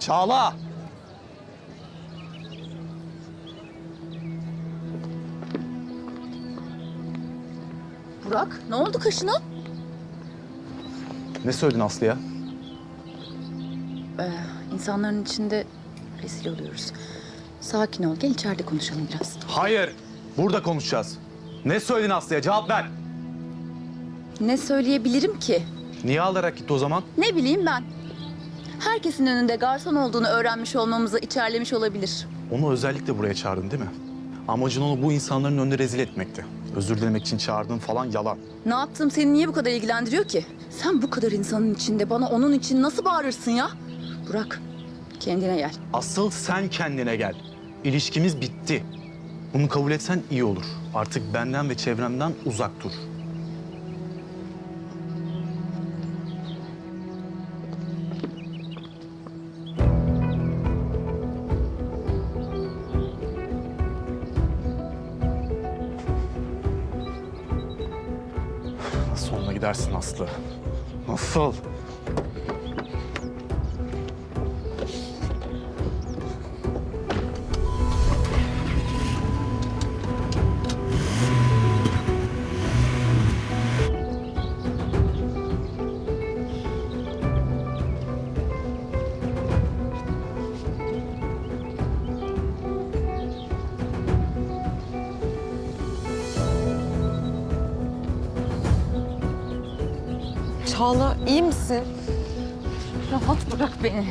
Çağla! Burak ne oldu kaşına? Ne söyledin Aslı'ya? Ee, insanların içinde rezil oluyoruz. Sakin ol gel içeride konuşalım biraz. Hayır. Burada konuşacağız. Ne söyledin Aslı'ya? Cevap ver. Ne söyleyebilirim ki? Niye alarak gitti o zaman? Ne bileyim ben. Herkesin önünde garson olduğunu öğrenmiş olmamızı içerlemiş olabilir. Onu özellikle buraya çağırdın değil mi? Amacın onu bu insanların önünde rezil etmekti. Özür dilemek için çağırdın falan yalan. Ne yaptığım seni niye bu kadar ilgilendiriyor ki? Sen bu kadar insanın içinde bana onun için nasıl bağırırsın ya? Burak kendine gel. Asıl sen kendine gel. İlişkimiz bitti. Bunu kabul etsen iyi olur. Artık benden ve çevremden uzak dur. Nasıl onunla gidersin Aslı? Nasıl? Çağla iyi misin? Rahat bırak beni.